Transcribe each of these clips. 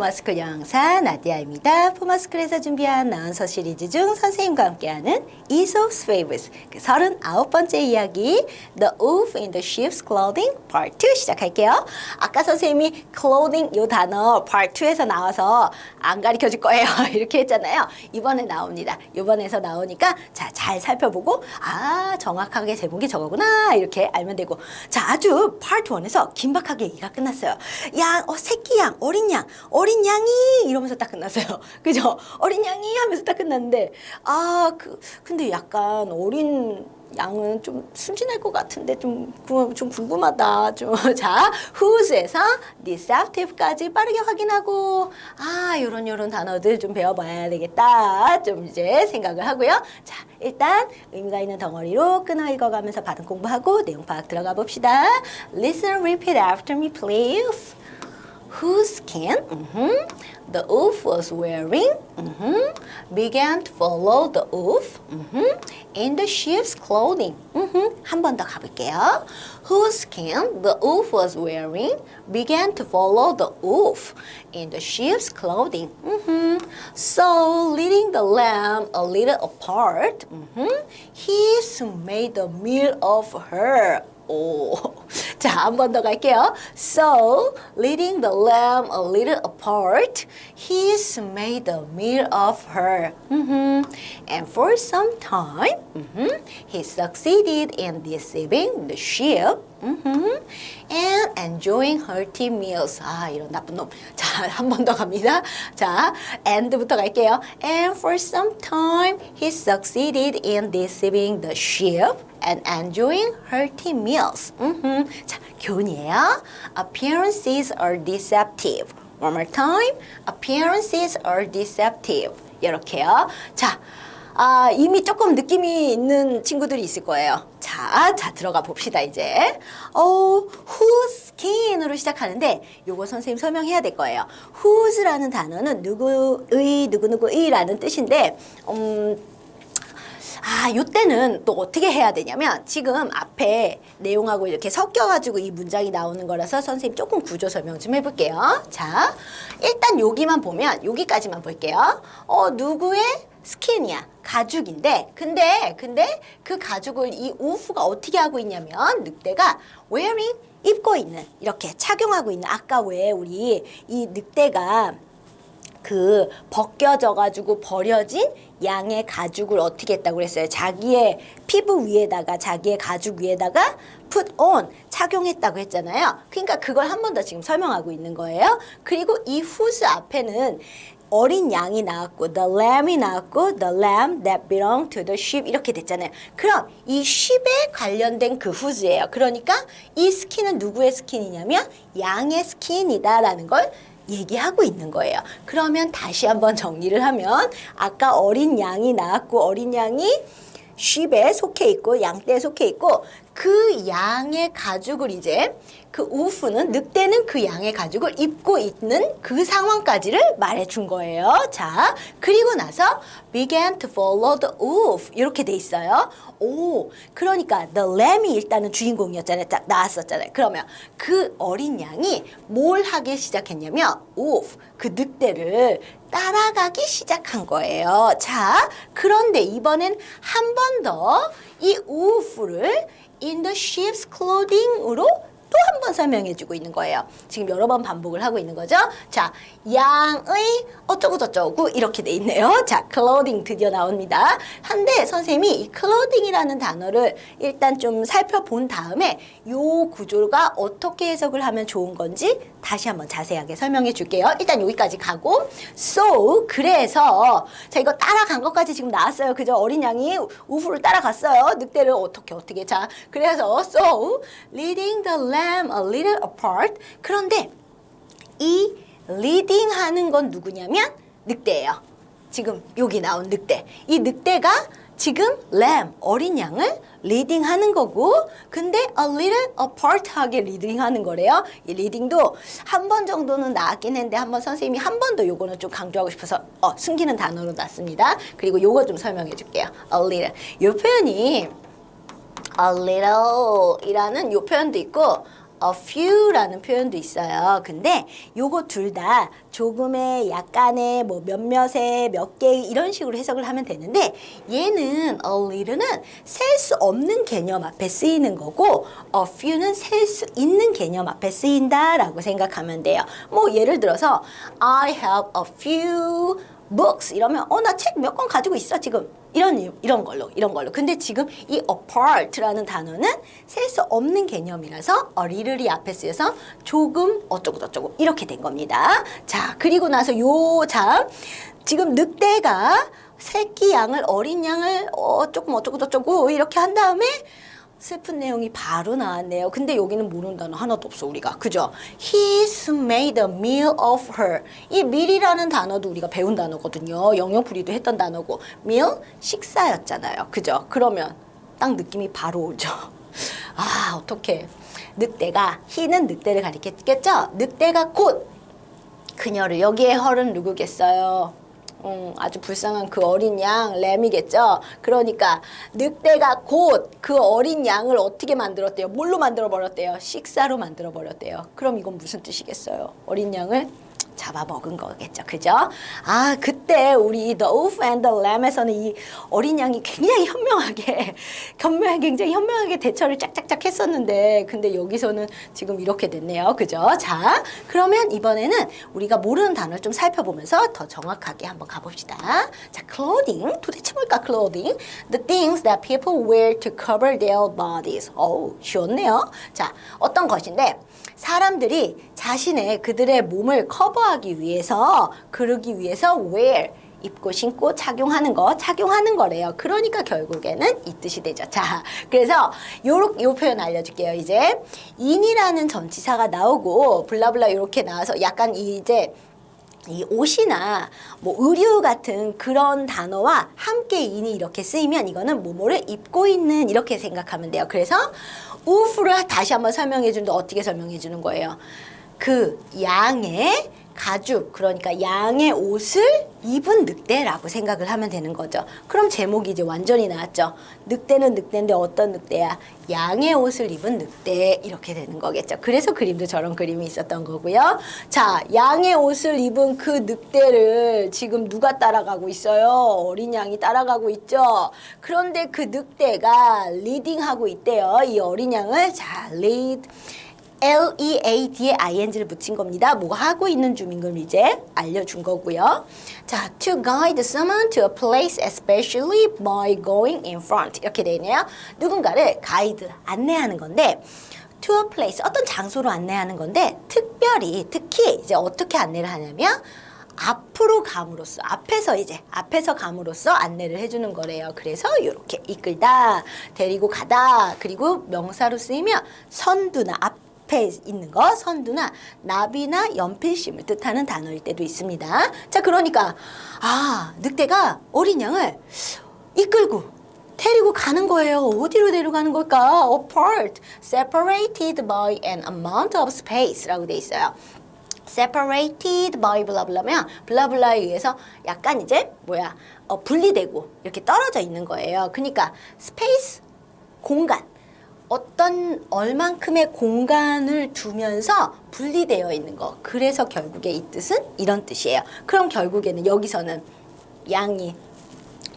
포마스쿨 영사 나디아입니다. 포마스쿨에서 준비한 나은서 시리즈 중 선생님과 함께하는 Aesop's Fables 그 39번째 이야기 The Wolf in the Sheep's Clothing Part 2 시작할게요. 아까 선생님이 clothing 요 단어 Part 2에서 나와서 안 가르쳐 줄 거예요. 이렇게 했잖아요. 이번에 나옵니다. 이번에서 나오니까 자, 잘 살펴보고 아, 정확하게 제목이 저거구나. 이렇게 알면 되고 자, 아주 Part 1에서 긴박하게 얘기가 끝났어요. 양, 어, 새끼 양, 어린 양, 어린 양이 이러면서 딱 끝났어요. 그죠? 어린 양이 하면서 딱 끝났는데 아, 그 근데 약간 어린 양은 좀 순진할 것 같은데 좀, 구- 좀 궁금하다. 좀, 자, whose에서 deceptive까지 빠르게 확인하고, 아, 요런 요런 단어들 좀 배워봐야 되겠다. 좀 이제 생각을 하고요. 자, 일단 의미가 있는 덩어리로 끊어 읽어가면서 발음 공부하고 내용 파악 들어가 봅시다. Listen, repeat after me, please. whose skin mhm, the wolf was wearing mhm, began to follow the wolf mhm, in the sheep's clothing. 한 번 더 가볼게요. Whose skin the wolf was wearing began to follow the wolf in the sheep's clothing. mhm. So, leading the lamb a little apart, mhm, he soon made a meal of her. 오. 자, 한 번 더 갈게요. So, leading the lamb a little apart, he made a meal of her. Mhm. And for some time, mhm, he succeeded in deceiving the sheep mhm, and enjoying hearty meals. 아, 이런 나쁜 놈. 자, 한 번 더 갑니다. 자, and부터 갈게요. And for some time, he succeeded in deceiving the sheep and enjoying hearty meals. 음흠. 자, 교훈이에요. Appearances are deceptive. One more time. Appearances are deceptive. 이렇게요. 자, 아, 이미 조금 느낌이 있는 친구들이 있을 거예요. 자, 자, 들어가 봅시다, 이제. 어, whose skin으로 시작하는데, 요거 선생님 설명해야 될 거예요. whose라는 단어는 누구의, 누구누구의라는 뜻인데, 음, 아, 요때는 또 어떻게 해야 되냐면 지금 앞에 내용하고 이렇게 섞여가지고 이 문장이 나오는 거라서 선생님 조금 구조 설명 좀 해볼게요. 자, 일단 여기만 보면 여기까지만 볼게요. 어, 누구의 스킨이야? 가죽인데, 근데, 근데 그 가죽을 이 우프가 어떻게 하고 있냐면 늑대가 wearing 입고 있는 이렇게 착용하고 있는 아까 왜 우리 이 늑대가 그 벗겨져 가지고 버려진 양의 가죽을 어떻게 했다고 그랬어요? 자기의 피부 위에다가 자기의 가죽 위에다가 put on 착용했다고 했잖아요. 그러니까 그걸 한 번 더 지금 설명하고 있는 거예요. 그리고 이 whose 앞에는 어린 양이 나왔고 the lamb이 나왔고 the lamb that belonged to the sheep 이렇게 됐잖아요. 그럼 이 sheep에 관련된 그 whose예요. 그러니까 이 스킨은 누구의 스킨이냐면 양의 스킨이다라는 걸 얘기하고 있는 거예요. 그러면 다시 한번 정리를 하면 아까 어린 양이 나왔고 어린 양이 쉽에 속해 있고 양떼에 속해 있고 그 양의 가죽을 이제 그 우프는 늑대는 그 양의 가죽을 입고 있는 그 상황까지를 말해준 거예요. 자, 그리고 나서 began to follow the wolf 이렇게 돼 있어요. 오, 그러니까 the lamb이 일단은 주인공이었잖아요. 딱 나왔었잖아요. 그러면 그 어린 양이 뭘 하기 시작했냐면 wolf 그 늑대를 따라가기 시작한 거예요. 자, 그런데 이번엔 한 번 더 이 wolf를 in the sheep's clothing으로 또 한 번 설명해 주고 있는 거예요. 지금 여러 번 반복을 하고 있는 거죠. 자, 양의 어쩌고 저쩌고 이렇게 돼 있네요. 자, clothing 드디어 나옵니다. 한데 선생님이 이 clothing이라는 단어를 일단 좀 살펴본 다음에 요 구조가 어떻게 해석을 하면 좋은 건지 다시 한번 자세하게 설명해 줄게요. 일단 여기까지 가고 so 그래서 자 이거 따라간 것까지 지금 나왔어요. 그죠? 어린 양이 우프를 따라갔어요. 늑대를 어떻게 어떻게 자 그래서 so leading the lamb a little apart 그런데 이 리딩 하는 건 누구냐면 늑대예요. 지금 여기 나온 늑대. 이 늑대가 지금 램 어린 양을 리딩 하는 거고 근데 a little apart 하게 리딩 하는 거래요. 이 리딩도 한 번 정도는 나왔긴 했는데 한 번 선생님이 한 번 더 요거는 좀 강조하고 싶어서 어, 숨기는 단어로 놨습니다. 그리고 요거 좀 설명해 줄게요. a little. 요 표현이 a little 이라는 요 표현도 있고 a few라는 표현도 있어요. 근데 요거 둘 다 조금의, 약간의, 뭐 몇몇의, 몇 개의 이런 식으로 해석을 하면 되는데 얘는 a little는 셀 수 없는 개념 앞에 쓰이는 거고 a few는 셀 수 있는 개념 앞에 쓰인다라고 생각하면 돼요. 뭐 예를 들어서 I have a few books 이러면 어 나 책 몇 권 가지고 있어 지금. 이런 이런 걸로 이런 걸로. 근데 지금 이 apart라는 단어는 셀 수 없는 개념이라서 어 리를이 앞에 쓰여서 조금 어쩌고 저쩌고 이렇게 된 겁니다. 자 그리고 나서 요 참 지금 늑대가 새끼 양을 어린 양을 어 조금 어쩌고 저쩌고 이렇게 한 다음에 슬픈 내용이 바로 나왔네요. 근데 여기는 모르는 단어 하나도 없어 우리가 그죠? He's made a meal of her. 이 meal이라는 단어도 우리가 배운 단어거든요. 영영풀이도 했던 단어고 meal 식사였잖아요. 그죠? 그러면 딱 느낌이 바로 오죠. 아 어떻게 늑대가 he는 늑대를 가리켰겠죠? 늑대가 곧 그녀를 여기에 헐은 누구겠어요? 음, 아주 불쌍한 그 어린 양 램이겠죠. 그러니까 늑대가 곧 그 어린 양을 어떻게 만들었대요? 뭘로 만들어 버렸대요? 식사로 만들어 버렸대요. 그럼 이건 무슨 뜻이겠어요? 어린 양을 잡아먹은 거겠죠. 그죠? 아, 그때 우리 The Wolf and the Lamb에서는 이 어린 양이 굉장히 현명하게, 현명하게, 굉장히 현명하게 대처를 짝짝짝 했었는데, 근데 여기서는 지금 이렇게 됐네요. 그죠? 자, 그러면 이번에는 우리가 모르는 단어를 좀 살펴보면서 더 정확하게 한번 가봅시다. 자, clothing. 도대체 뭘까, clothing? The things that people wear to cover their bodies. 어우, 쉬웠네요. 자, 어떤 것인데, 사람들이 자신의 그들의 몸을 커버하기 위해서 그러기 위해서 wear 입고 신고 착용하는 거 착용하는 거래요. 그러니까 결국에는 이 뜻이 되죠. 자, 그래서 요렇 요 표현 알려줄게요. 이제 in이라는 전치사가 나오고 블라블라 이렇게 나와서 약간 이제 이 옷이나 뭐 의류 같은 그런 단어와 함께 인이 이렇게 쓰이면 이거는 뭐뭐를 입고 있는 이렇게 생각하면 돼요. 그래서 우프를 다시 한번 설명해 주는데 어떻게 설명해 주는 거예요? 그 양의 가죽 그러니까 양의 옷을 입은 늑대라고 생각을 하면 되는 거죠. 그럼 제목이 이제 완전히 나왔죠. 늑대는 늑대인데 어떤 늑대야? 양의 옷을 입은 늑대 이렇게 되는 거겠죠. 그래서 그림도 저런 그림이 있었던 거고요. 자, 양의 옷을 입은 그 늑대를 지금 누가 따라가고 있어요? 어린 양이 따라가고 있죠. 그런데 그 늑대가 리딩하고 있대요. 이 어린 양을 자, lead L-E-A-D에 ing를 붙인 겁니다. 뭐 하고 있는 중인 걸 이제 알려준 거고요. 자, to guide someone to a place especially by going in front 이렇게 돼 있네요. 누군가를 가이드, 안내하는 건데 to a place, 어떤 장소로 안내하는 건데 특별히, 특히 이제 어떻게 안내를 하냐면 앞으로 감으로써 앞에서 이제 앞에서 감으로써 안내를 해주는 거래요. 그래서 이렇게 이끌다, 데리고 가다, 그리고 명사로 쓰이면 선두나 앞 앞에 있는 거 선두나 나비나 연필심을 뜻하는 단어일 때도 있습니다. 자, 그러니까 아 늑대가 어린 양을 이끌고 데리고 가는 거예요. 어디로 데려가는 걸까? Apart, separated by an amount of space라고 돼 있어요. separated by 블라블라면 블라블라에 의해서 약간 이제 뭐야 어, 분리되고 이렇게 떨어져 있는 거예요. 그러니까 space 공간 어떤 얼만큼의 공간을 두면서 분리되어 있는 거. 그래서 결국에 이 뜻은 이런 뜻이에요. 그럼 결국에는 여기서는 양이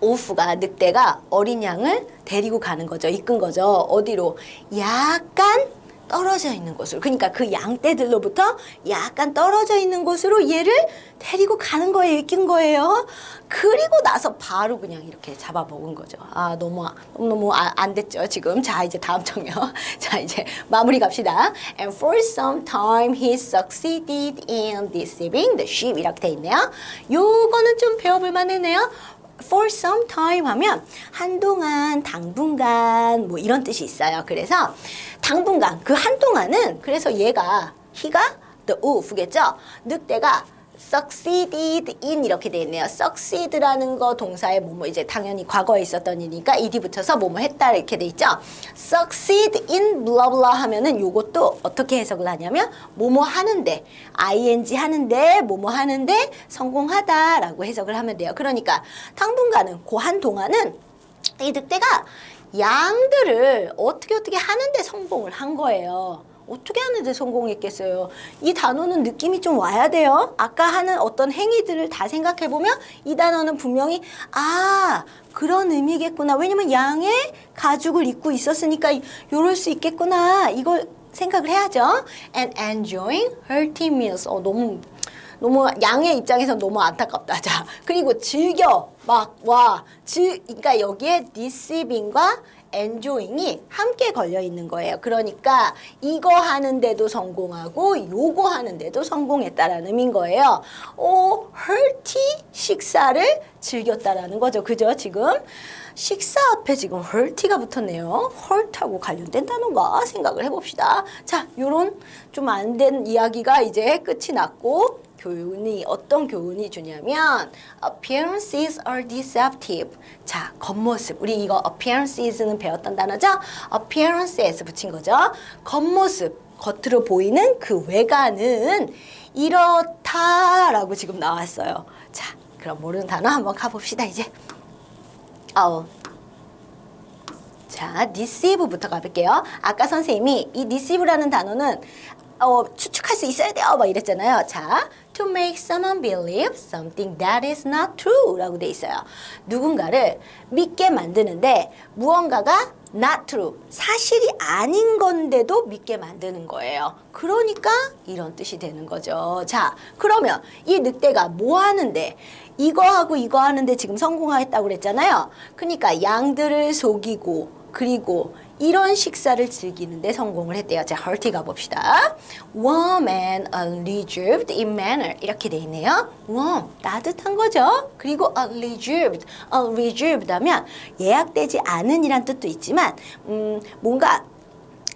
오후가 늑대가 어린 양을 데리고 가는 거죠. 이끈 거죠. 어디로? 약간 떨어져 있는 곳으로. 그러니까 그 양떼들로부터 약간 떨어져 있는 곳으로 얘를 데리고 가는 거예요. 이낀 거예요. 그리고 나서 바로 그냥 이렇게 잡아 먹은 거죠. 아, 너무, 너무 아, 안 됐죠. 지금. 자, 이제 다음 청요. 자, 이제 마무리 갑시다. And for some time he succeeded in deceiving the sheep. 이렇게 돼 있네요. 요거는 좀 배워볼 만하네요. For some time 하면 한동안, 당분간 뭐 이런 뜻이 있어요. 그래서 당분간 그 한동안은 그래서 얘가 he가 the wolf겠죠. 늑대가 succeeded in 이렇게 돼 있네요. succeed라는 거 동사에 뭐뭐 이제 당연히 과거에 있었던 일이니까 ed 붙여서 뭐뭐 했다 이렇게 돼 있죠. succeed in blah 하면은 요것도 어떻게 해석을 하냐면 뭐뭐 하는데 ing 하는데 뭐뭐 하는데 성공하다라고 해석을 하면 돼요. 그러니까 당분간은 그 한 동안은 이 늑대가 양들을 어떻게 어떻게 하는데 성공을 한 거예요. 어떻게 하는데 성공했겠어요? 이 단어는 느낌이 좀 와야 돼요. 아까 하는 어떤 행위들을 다 생각해 보면 이 단어는 분명히 아 그런 의미겠구나. 왜냐면 양의 가죽을 입고 있었으니까 요럴 수 있겠구나. 이걸 생각을 해야죠. And enjoying hearty meals. 어, 너무 너무 양의 입장에서 너무 안타깝다. 자, 그리고 즐겨 막 와. 즐 그러니까 여기에 deceiving과 enjoying이 함께 걸려 있는 거예요. 그러니까 이거 하는데도 성공하고 요거 하는데도 성공했다라는 의미인 거예요. 오, hearty 식사를 즐겼다라는 거죠. 그죠? 지금 식사 앞에 지금 hearty가 붙었네요. heart하고 관련된 단어가 생각을 해봅시다. 자, 요런 좀 안 된 이야기가 이제 끝이 났고 교훈이 어떤 교훈이 주냐면 appearances are deceptive. 자, 겉모습. 우리 이거 appearances는 배웠던 단어죠? appearances 붙인 거죠. 겉모습. 겉으로 보이는 그 외관은 이렇다라고 지금 나왔어요. 자, 그럼 모르는 단어 한번 가봅시다, 이제. 아우. 자, deceive부터 가볼게요. 아까 선생님이 이 deceive라는 단어는 어, 추측할 수 있어야 돼요. 막 이랬잖아요. 자, to make someone believe something that is not true 라고 돼 있어요. 누군가를 믿게 만드는데 무언가가 not true, 사실이 아닌 건데도 믿게 만드는 거예요. 그러니까 이런 뜻이 되는 거죠. 자, 그러면 이 늑대가 뭐 하는데 이거 하고 이거 하는데 지금 성공했다고 그랬잖아요. 그러니까 양들을 속이고 그리고 이런 식사를 즐기는데 성공을 했대요. 자, hearty 가봅시다. warm and unreserved in manner 이렇게 돼 있네요. warm 따뜻한 거죠. 그리고 unreserved, unreserved 하면 예약되지 않은 이란 뜻도 있지만 음, 뭔가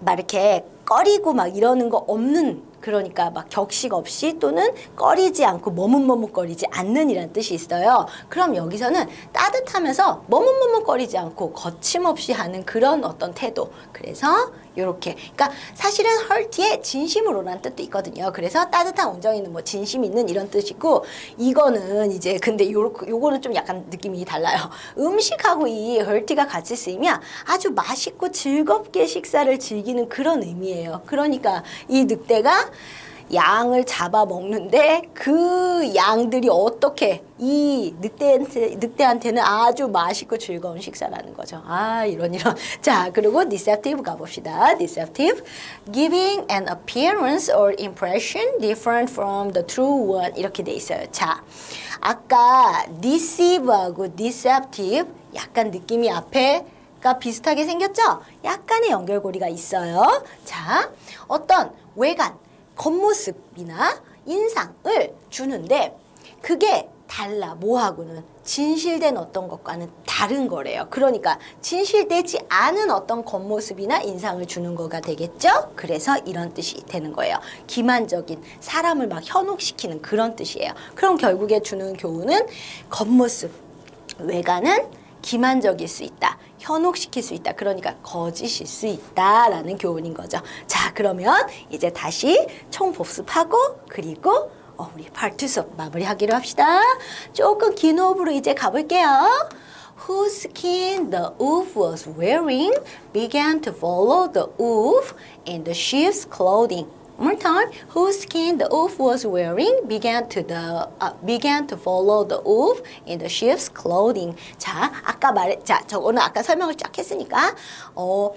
막 이렇게 꺼리고 막 이러는 거 없는 그러니까 막 격식 없이 또는 꺼리지 않고 머뭇머뭇거리지 않는 이란 뜻이 있어요. 그럼 여기서는 따뜻하면서 머뭇머뭇거리지 않고 거침없이 하는 그런 어떤 태도. 그래서 요렇게. 그러니까 사실은 헐티에 진심으로라는 뜻도 있거든요. 그래서 따뜻한 온정이는 뭐 진심 있는 이런 뜻이고 이거는 이제 근데 요 요거는 좀 약간 느낌이 달라요. 음식하고 이 헐티가 같이 쓰이면 아주 맛있고 즐겁게 식사를 즐기는 그런 의미예요. 그러니까 이 늑대가 양을 잡아 먹는데 그 양들이 어떻게 이 늑대한테, 늑대한테는 아주 맛있고 즐거운 식사라는 거죠. 아, 이런, 이런. 자, 그리고 deceptive 가봅시다. deceptive. giving an appearance or impression different from the true one. 이렇게 돼 있어요. 자, 아까 deceive하고 deceptive 약간 느낌이 앞에 가 비슷하게 생겼죠? 약간의 연결고리가 있어요. 자, 어떤 외관, 겉모습이나 인상을 주는데 그게 달라 뭐하고는 진실된 어떤 것과는 다른 거래요. 그러니까 진실되지 않은 어떤 겉모습이나 인상을 주는 거가 되겠죠? 그래서 이런 뜻이 되는 거예요. 기만적인 사람을 막 현혹시키는 그런 뜻이에요. 그럼 결국에 주는 교훈은 겉모습, 외관은 기만적일 수 있다. 현혹시킬 수 있다. 그러니까 거짓일 수 있다라는 교훈인 거죠. 자, 그러면 이제 다시 총 복습하고 그리고 어, 우리 파트 수업 마무리하기로 합시다. 조금 긴 호흡으로 이제 가볼게요. Whose skin the wolf was wearing began to follow the wolf in the sheep's clothing. One more time. Whose skin the wolf was wearing began to the uh, began to follow the wolf in the sheep's clothing. 자, 아까 말했 자, 저거는 아까 설명을 쫙 했으니까 어.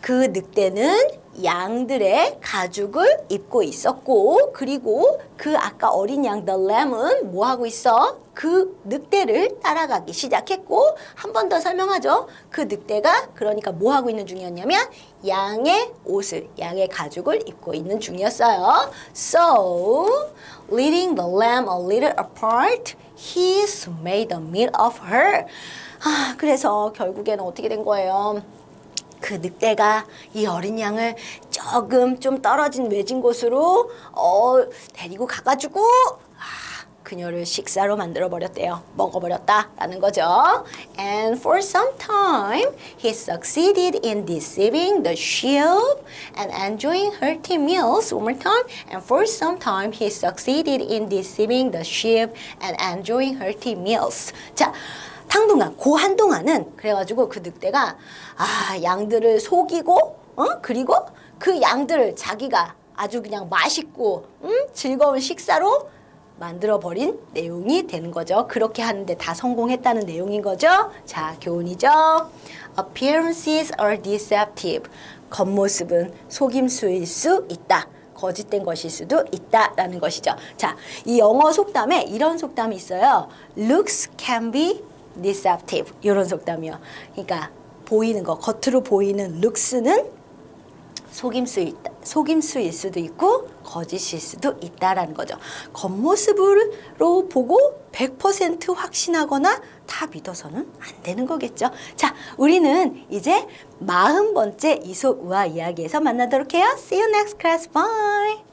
그 늑대는 양들의 가죽을 입고 있었고 그리고 그 아까 어린 양 the lamb은 뭐 하고 있어? 그 늑대를 따라가기 시작했고 한 번 더 설명하죠. 그 늑대가 그러니까 뭐 하고 있는 중이었냐면 양의 옷을 양의 가죽을 입고 있는 중이었어요. So leading the lamb a little apart, he made a meal of her. 아, 그래서 결국에는 어떻게 된 거예요? 그 늑대가 이 어린 양을 조금 좀 떨어진 외진 곳으로 어, 데리고 가가지고 아, 그녀를 식사로 만들어 버렸대요. 먹어 버렸다라는 거죠. And for some time, he succeeded in deceiving the sheep and enjoying hearty meals. One more time. And for some time, he succeeded in deceiving the sheep and enjoying hearty meals. 자. 당분간 고 한동안은 그래가지고 그 늑대가 아 양들을 속이고 어 그리고 그 양들을 자기가 아주 그냥 맛있고 음, 즐거운 식사로 만들어 버린 내용이 되는 거죠. 그렇게 하는데 다 성공했다는 내용인 거죠. 자, 교훈이죠. Appearances are deceptive. 겉모습은 속임수일 수 있다. 거짓된 것일 수도 있다라는 것이죠. 자, 이 영어 속담에 이런 속담이 있어요. Looks can be deceptive. 이런 속담이요. 그러니까 보이는 거, 겉으로 보이는 looks는 속임수 있다, 속임수일 수도 있고 거짓일 수도 있다라는 거죠. 겉모습으로 보고 100% 확신하거나 다 믿어서는 안 되는 거겠죠. 자, 우리는 이제 마흔 번째 이솝 우화 이야기에서 만나도록 해요. See you next class. Bye.